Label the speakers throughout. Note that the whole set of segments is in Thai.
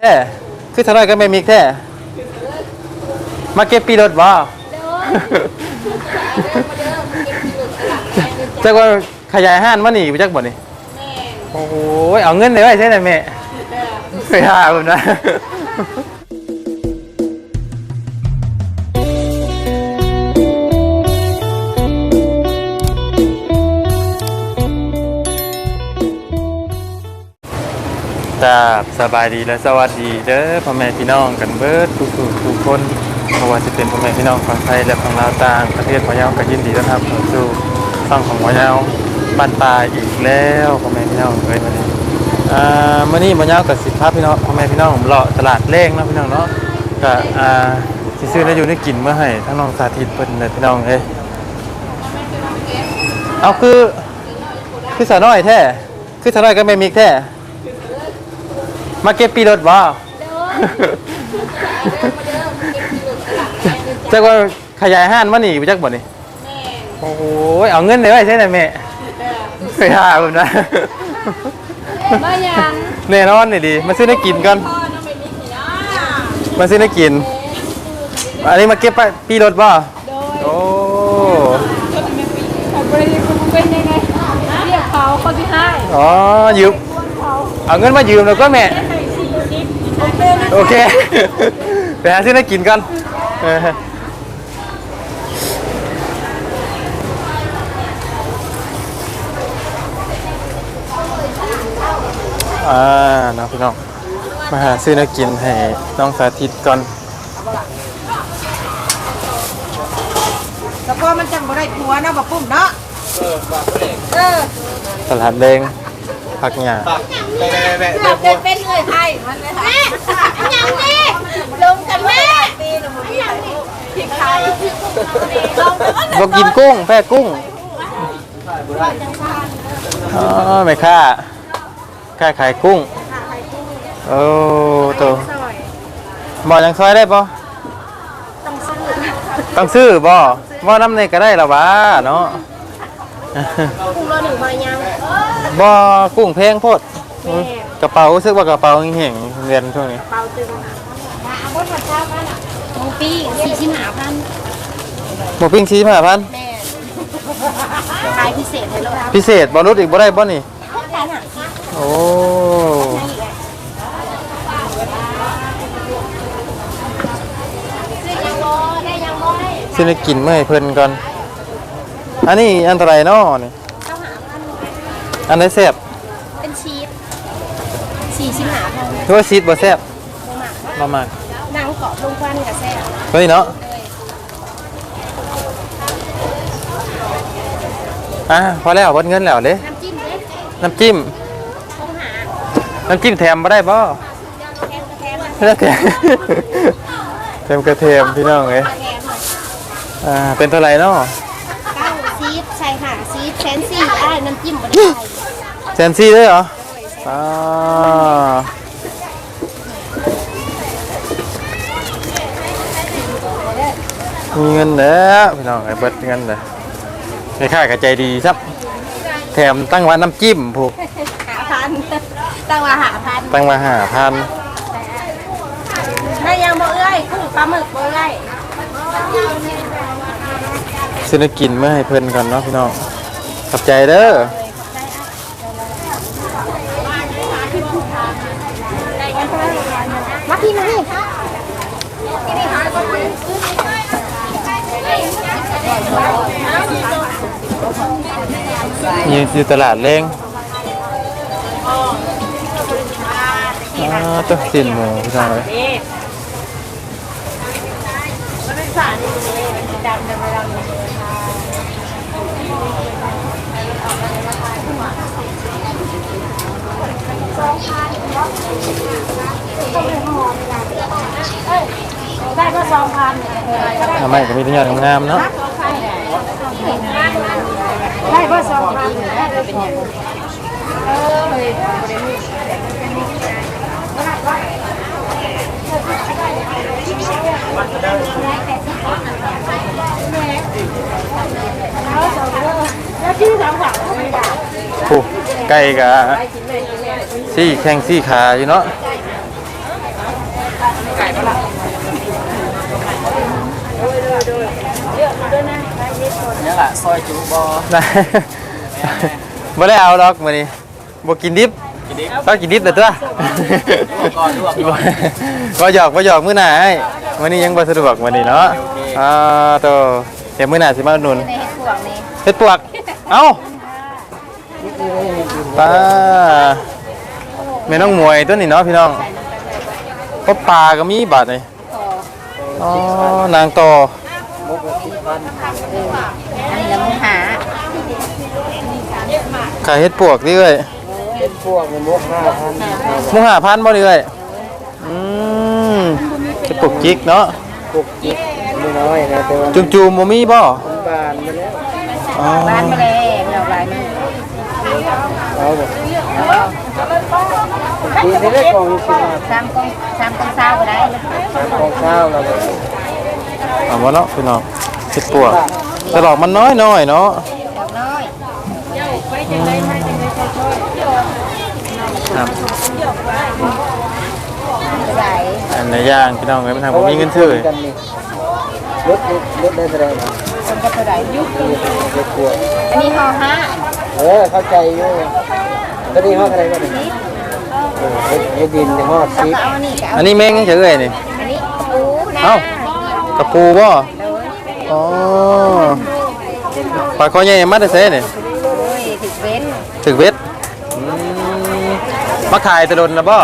Speaker 1: แท้คือทนายก็ไม่มีแท้มาเก็บปีรถบ่จักว่าขยายห้านมานี่ไปจักบ่นี่โอ้ยเอาเงินเลยไว้ใช่ไหมแม่ไปหาผมนะ ครับสบายดีและสวัสดีเด้อพ่อแม่พี่น้องกันเบิดทุกทุกทุกคนไม่ว่าจะเป็นพ่อแม่พี่น้องฝั่งไทยและฝั่งลาวต่างประเทศพะเยาก็ยินดีต้อนรับเข้าสู่ฝั่งของพะเยาบ้านปลายอีกแล้วพ่อแม่พี่น้องเอ้ยมานี้อ่ามื้อนี้พะเยากับสิบพาพพี่น้องพ่อแม่พี่น้องเลาะตลาดเล้งเนาะพี่น้องเนาะก็อ่าสิซื้อแล้วอยู่ได้กินเมื่อให้ทั้งน้องสาธิตเพิ่นเลพี่น้องเอ้ยเอาคือคือสาน้อยแท้คือสาน้อยก็ไม่มีแท้ มาเก็บปีรถบ่จักว่าขยายห้านมานี่ไปจักบ่นี่โอ้ยเอาเงินเลยไว้ใช่ไหมแม่ไปหาผมนะ
Speaker 2: มายัง
Speaker 1: แน่นอนนี่ดีมาซื้อได้กินก่อน
Speaker 2: พ่อน้องเป็นนิสินะ
Speaker 1: มาซื้อได้กิน อันนี้มาเก็บไปปีรถบ่
Speaker 2: โดย
Speaker 1: โอ้
Speaker 2: จนเป็นปีของบริษัทคุณเป็นยังไงเรียกเขาเขาที่ให้
Speaker 1: อ๋อยืม
Speaker 2: เขา
Speaker 1: เอาเงินมายืมแล้วก็แม่
Speaker 2: ให้สี่สิบ โอเคนะ
Speaker 1: โอเคไปหาซื้อได้กินก่อนเอออ่าน้องพี่น้อง มาหาซื้อน้กินให้น้องสาธิตก่อน
Speaker 3: แล้วก็มันจังบ่ได้ผัวเนาะบ่ปุ้มเนาะ เออ
Speaker 1: ตลาดแดงผักหญ้า
Speaker 2: เราเป็นเป็นเลยไทยมันเลยค่ะแม่ยังนี่ลงกันแม่ปีหนึ่งปีพริกไทยลงกัน
Speaker 1: บ่กินกุ้งแพ้กุ้งอ๋อไม่ค่าค่าขายกุ้งโอ้ตัวบ่ยังซอยได้บ่ต้องซื้อบ่บ่น้ำในก็ได้ละวะเนาะ
Speaker 2: กุ้งเราหนึ่งมายัง
Speaker 1: บ่กุ้งแพงโพด กระเป๋ารู้สึกว่ากระเป๋าเห่งๆเรียนช่วงนี้
Speaker 2: เปาตึงค่ะเอาบนหัดเช้ากันอะมงปีสี่ชิ้นหาพัน
Speaker 1: หมูปิ้งชี้มาพัน
Speaker 2: แม่ขายพิเศษให้เรา
Speaker 1: พิเศษบ่ลดอีกบ่ได้บ่นี่
Speaker 2: กันอะ
Speaker 1: โอ้สิได้กินเมื่อให้เพิ่นก่อน อันนี้อันตรายเนาะนี่
Speaker 2: ต้องหาพัน
Speaker 1: อันไหนแซ่บ
Speaker 2: เป็นชีส สี่ชิ้นหาพัน
Speaker 1: คือว่าซีดบ่แซ่บ
Speaker 2: โมหมัก
Speaker 1: บ่มาก
Speaker 2: นางเกาะลงควันกับแซ่บ
Speaker 1: ตัวนี้เนาะ
Speaker 2: เลย
Speaker 1: อะพอแล้วเบิดเงินแล้วเด้
Speaker 2: น้ำจิ้มเล็ก
Speaker 1: น้ำจิ้ม
Speaker 2: ต้องหา
Speaker 1: น้ำจิ้มแถมบ่ได้บ่
Speaker 2: แทนแทนมา
Speaker 1: แล้วแต่เต็มกระเทียมพี่น้องเอ้ย
Speaker 2: แทนหน่อย
Speaker 1: อ่าเป็นเท่าไหร่เนาะ
Speaker 2: เก้าซีสใส่หาซีสแฟนซี่ได้น้ำจิ้มบริไทย
Speaker 1: แซนซี่ด้วยเหรอ อ่ามีเงินแล้วพี่น้องไอ้เบิดเงินเลยไม่ค่ายกับใจดีครับ แถมตั้งไว้น้ำจิ้มผูก
Speaker 2: หาพันตั้งว่าหาพัน
Speaker 1: ตั้งมาหาพัน
Speaker 2: ได้ยังบ่เอ้ยกุ้งปลาหมึกบ่เอ้ย
Speaker 1: ซื้อน้ำกินเมื่อให้เพิ่นก่อนเนาะพี่น้องขอบใจเด้อ
Speaker 2: มาพี่มาให้
Speaker 1: อยู่อยู่ตลาดเล้งอ่าต้องสินหมูพี่น้องเลย
Speaker 2: ได้ก็สองพัน
Speaker 1: ทำไมก็มีทุกอย่างงามๆเนาะ
Speaker 2: ได้ก็สองพันได้ก็เป็นยังเออเลยแล้วที่สองฝั่งไม่ได้
Speaker 1: โอ้ไก่กับซี่แข้งซี่ขาอยู่เนาะ
Speaker 4: นี่แหละซอยจูบอ
Speaker 1: ได้บ่ได้เอาดอกมื้อนี้บ่กินดิบต้องกินดิบแต่ตัว
Speaker 4: ก่อนลวกก่อน
Speaker 1: บ่หยอกบ่หยอกมื้อหน้าให้มื้อนี้ยังบ่สะดวกมื้อนี้เนาะอ่าโตเดี๋ยวมื้อหน้าสิมาอุดหนุน
Speaker 3: ในเห็ดพวกนี้
Speaker 1: เฮ็ดปวกเอ้าปลาแม่น้องมวยตัวนี้เนาะพี่น้องก็ปลาก็มีบาดนี่อ๋อนางโต
Speaker 4: มุกละสี่พัน
Speaker 3: อันนี้เราหา
Speaker 1: ขายเฮ็ดปวกดิเอ้ย
Speaker 4: เป็นพวกมันมุกห้าพัน
Speaker 1: มุงหาพันบ่ดิเอ้ยอืมเฮ็ดปวกจิกเนาะ
Speaker 4: พวกจิกไม่น้อยนะแต่ว่า
Speaker 1: จุ่มจุ่มบ่มีบ่
Speaker 4: มันบานมาแล้ว
Speaker 1: อ๋อ
Speaker 3: บ้านมาเลยเราหลายมือ
Speaker 4: เอาบ่ดีได้ได้กองอยู่สิบาท
Speaker 3: สามกองสามกองเศร้าก็ได้
Speaker 4: สามกองเช้าแล้ว เลย
Speaker 1: เอาบ่เนาะพี่น้องเฮ็ดปวกแต่ดอกมันน้อยๆเนาะ
Speaker 3: ดอกน้อย
Speaker 1: ครับ
Speaker 3: ใหญ่
Speaker 1: อันไหนย่างพี่น้องเอ้ยมันทางบ่มีเงินซื้อ
Speaker 4: กันนี่รถรถได้แสดง
Speaker 3: คนก็เท่าไหร่ยุค
Speaker 4: รถกลัว
Speaker 3: อันนี้ห่อห้า
Speaker 4: เออเข้าใจอยู่ก็นี่ห้องอะไรบ้างนี่เออให้ดินในห้อง
Speaker 3: เรา
Speaker 4: ซิป
Speaker 3: ก็เอาอันนี้ก็เอา
Speaker 1: อันนี้แม่งยังเฉยนี่
Speaker 3: อันนี้ปูนะ
Speaker 1: เอ้ากระปูบ่
Speaker 3: โดย
Speaker 1: อ๋อปลาคอใหญ่มาได้เซ่นี่
Speaker 3: โดยถึกเว้น
Speaker 1: ถึกเว็ดอืมมาขายแตะดนแล้วบ่
Speaker 3: มา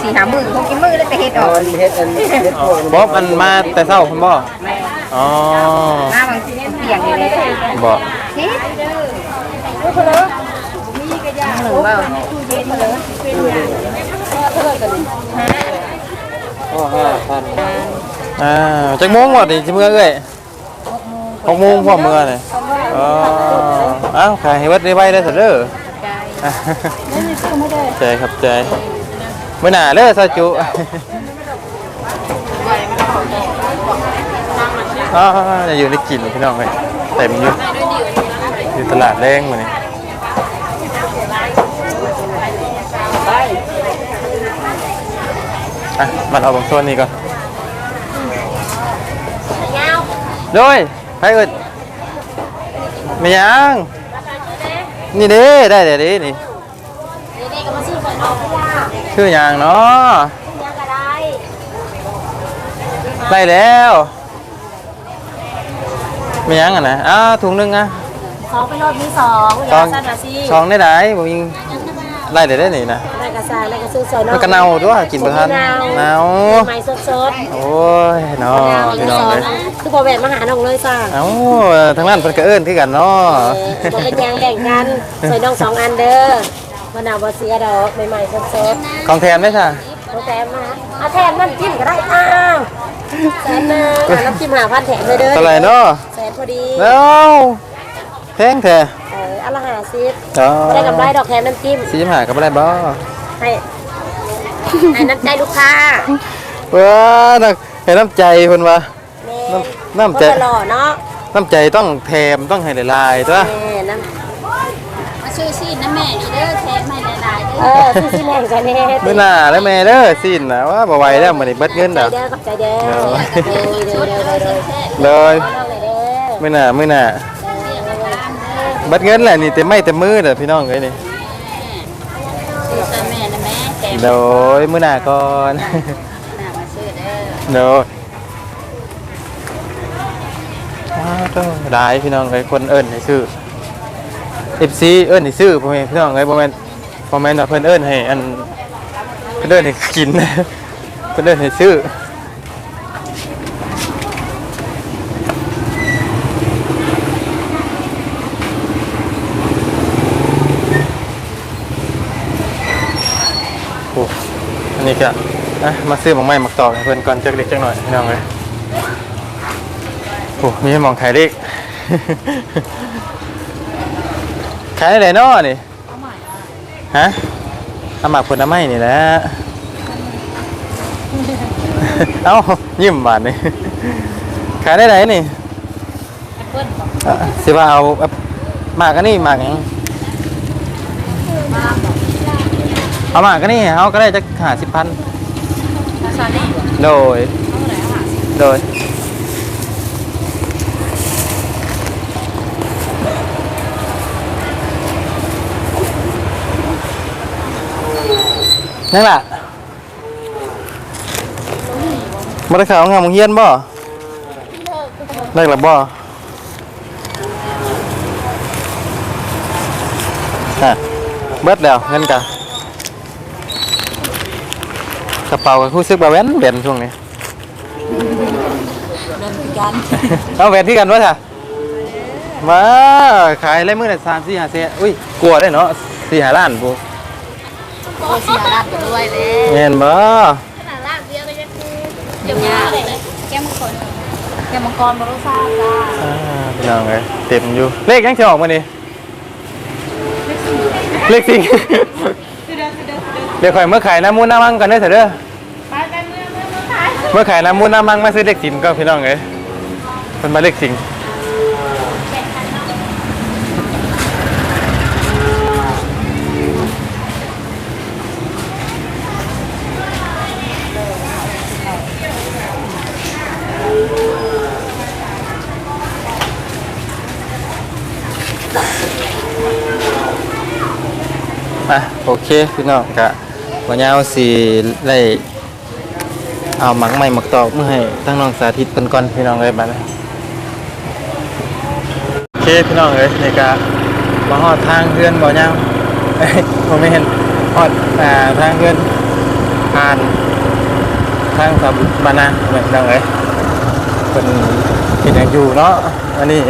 Speaker 3: สี่หามือคงกินมือแล้วแต่เห็ดอ
Speaker 4: เอา
Speaker 3: อก
Speaker 4: อันเฮ็ดอันเฮ็ดพวก
Speaker 1: บ่มันมาแต่เช้าคุณบ่
Speaker 3: แม่
Speaker 1: อ๋อ
Speaker 3: มาบางทีเปียกอยู่เลย
Speaker 1: บ่
Speaker 3: เฮ็ดลูกเพลอมีกระยาหนึ่งเปล่าเฮ็ดเพลอ
Speaker 4: ห้อห้าพัน
Speaker 1: อ่าจักโมงบ่ดิสิมื้อเอ้ย6โมงพร้อมมื้อนี่อ๋อเอ้าขายให้เบิดได้ไว้ได้ซะเด้อใจครับใจมื้อหน้าเด้อซาจุอ่าจะอยู่ในกลิ่นพี่น้องเอ้ยเต็มอยู่อยู่ตลาดแรงมื้อนี้อะมาเอาบางส่วนนี้ก่อน โดยไปเอิดไม่ยังนี่เด้ได้เดี๋ยวนี้นี่ชื่อหยังเนาะได้แล้วไม่ยังอะนะอ้าวถุงหนึงอะ
Speaker 2: สองเป็นรถมีสอง
Speaker 1: สอง
Speaker 2: สั้นมาสิ
Speaker 1: สองได้ไหนผมยิงไล่เดี๋ยวได้นี่นะ
Speaker 2: แล้วก็ใส่แล้วก็ซื้อซอยน
Speaker 1: มันก็เน่าด้วยกินบ่ทันเน่า
Speaker 2: ใหม่สดสด
Speaker 1: โอ้ยเนาะพี่น้องเลย
Speaker 2: คือพอแหวนมาหาน้องเลยจ้า
Speaker 1: เอ้าทางนั้นเพิ่นก็เอิ้นคือกันเนาะ
Speaker 2: บอกเป็นยางแบ่งกันใส่น้องสองอันเด้อมะนาวบอเสียดอกใหม่ๆสดสด
Speaker 1: ของแทนไหมค่ะ
Speaker 2: น้องแถมมาเอาแถมน้ำจิ้มก็ได้อ้าวแสนหนึงเอาน้ำจิ้มหาพันแถมเลยเด้อ
Speaker 1: เท่าไหร่เนาะ
Speaker 2: แสนพอดี
Speaker 1: แล้วแพงแท้
Speaker 2: เอออันละห้าสิบ
Speaker 1: อ๋อ
Speaker 2: ไม่ได้กำไรดอกแถมน้ำจิ้ม
Speaker 1: สี่สิบห้าก็บ่ได้บ่
Speaker 2: ให้ให้น้ำใจลูกค้า
Speaker 1: ว้านักให้น้ำใจเพิ่นว่า
Speaker 2: แม่
Speaker 1: น้ำใจ
Speaker 2: คนละหล่อเนาะ
Speaker 1: น้ำใจต้องแถมต้องให้หลายๆตัว
Speaker 2: แม่น้ำ
Speaker 3: มาช่วยซีนนะแม่นี่เด้อแทนไม่หลายๆเด้อ
Speaker 2: เออซื้อสิแม่งกันแน่
Speaker 1: มื้อหน้าแล้วแม่เด้อสิ้นน่ะว่าบ่ไหวแล้วมื้อนี้เบิดเงิน
Speaker 2: ใจ
Speaker 1: แล้ว
Speaker 2: เด้อขอบใจเด้อ
Speaker 1: เด้อ
Speaker 2: เด้อเด้อเด้อเด้อเด้อ
Speaker 1: เลย
Speaker 2: น้องเลยเด้อ
Speaker 1: มื้อหน้ามื้อหน้าเบิดเงินแหละนี่เต็มไม้เต็มมือเด้อพี่น้องเอ้ยนี่
Speaker 3: ซื้อซะแม่นะแม่แทน
Speaker 1: โดยมื้อหน้าก่อน
Speaker 3: หน้ามาซื้อเด้อ
Speaker 1: โดยอ้าวเด้อหลายพี่น้องเอ้ยคนเอิ้นให้ซื้อ FC เอิ้นให้ซื้อพ่อแม่พี่น้องเอ้ยบ่แม่นบ่แม่นว่าเพิ่นเอิ้นให้อันเพิ่นเอิ้นให้กินเพิ่นเอิ้นให้ซื้อโอ้ นนี้ก็อะมาซื้อหมองไม้หมักตอกให้เพิ่นก่อนจักเล็กจักหน่อยพี่น้องเอ้ยโอ้มีให้หมองขายเล็กขายอะไรเนาะนี่ฮะเอาหมากผลไม้นี่แหละเอ้ายิ้มบานนี่ขายได้ไหนนี่อะสิว่าเอาเอาหมากกันนี่หมากหยัง เอาหมากกันนี่เอาก็ได้จะหาสิบพัน
Speaker 3: ซาลี่
Speaker 1: โดย โดย นั่นล่ะมาได้ข่าวงานมงเฮียนบ่ได้หรือบ่ฮะเบิดแล้วเงินกะก ระเป๋าก็รู้สึกว่าแว่นเบนช่วงนี้
Speaker 3: เดินกัน
Speaker 1: เอาแว่นที่กันวะจ้ะมาขายอะไรมื้อละสามสี่ห้าเซนอุ้ยกลัวได้เนาะสี่ห้าล้านปู
Speaker 3: โอ้เสียรัดไปด้วยเลย
Speaker 1: แม่นบ่
Speaker 3: ขนาดลากเบี้ยก็ยังคือเดี๋ยวยาแก้มังกรแก้มังกรบรุษาจ้า
Speaker 1: อ่าพี่น้องเอ้ยเต็มอยู่เลขยังจะออกมานี่เลขสิงเดี๋ยวข่อยเมื่อขายน้ำมูลน้ำมังกันเด้อเถอะเด้อ
Speaker 3: เมื่อขาย
Speaker 1: น้ำมูลน้ำมังมาซื้อเลขสิงก็พี่น้องเอ้ยเป็นมาเลขสิงอะโอเคพี่น้องกะวันนี้เอาสีไล่ เอาหมักใหม่หมักตอกเมื่อให้ทั้งน้องสาธิตเป็นก่อนพี่น้องเลยบัดนี้โอเคพี่น้องเลยในกะมาฮอดทางเพื่อนบ่ยังเอ้ยผมไม่เห็นฮอดอ่าทางเพื่อนผ่านทางสาบุบานาเหมือนดังเลยเป็นกินอย่างอยู่เนาะอันนี้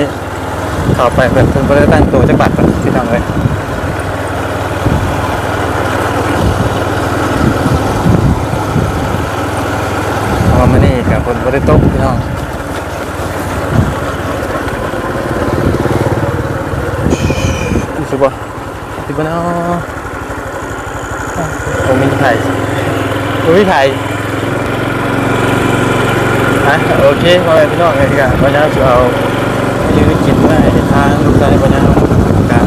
Speaker 1: เข้าไปเพิ่นเพิ่นบ่ได้ตั้งตัวจักบัตรพี่น้องเลย เอามานี่กับคนบริโต๊ะพี่น้องรู้สึกว่าที่บ้านเอาผมมีไผ่ ผมมีไผ่ฮะโอเคมาเลยพี่น้องเลยกว่าวันนี้จะเอายืนกินได้ทางลูกชายวันนี้การ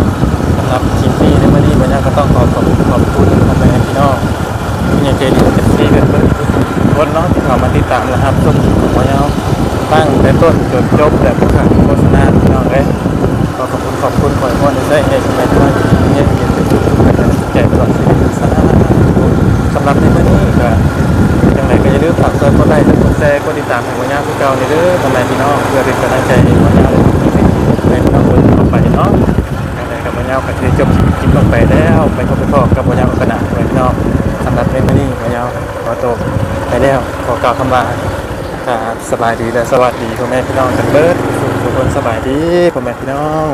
Speaker 1: สำหรับคลิปนี้ในวันนี้วันนี้ก็ต้องขอขอบขอบคุณพ่อแม่พี่น้องที่ยังใจดีเป็นซีกันเพื่อนคนเนาะที่เขามาติดตามนะครับชมของเราตั้งแต่ต้นจนจบแต่ผู้ขังโฆษณาพี่น้องเลยขอขอบคุณขอบคุณขอให้พ่อได้ใช้ในสมัยที่ว่าเย็นเย็นเป็นสุขเป็นแก่ตลอดชีวิตสาธุสำหรับในวันนี้ก็ยังไงก็อย่าลืมฝากกดไลค์กดแช ร์ กดติดตามให้วันนี้คือเก่าในเด้อทำไมพี่น้องเพื่อเป็นกำลังใจให้วันนี้ในพี่น้องคนต่อไปเนาะยังไงกับวันนี้ก็จะจบคลิปลงไปแล้วไปพบไปพบกับวันนี้ขนาดพี่น้องสำหรับเรื่องนี้พะเยาขอตัวไปแล้วขอกล่าวคำว่าครับสบายดีและสวัสดีพ่อแม่พี่น้องกันเบิร์ดทุกคนสบายดีพ่อแม่พี่น้อง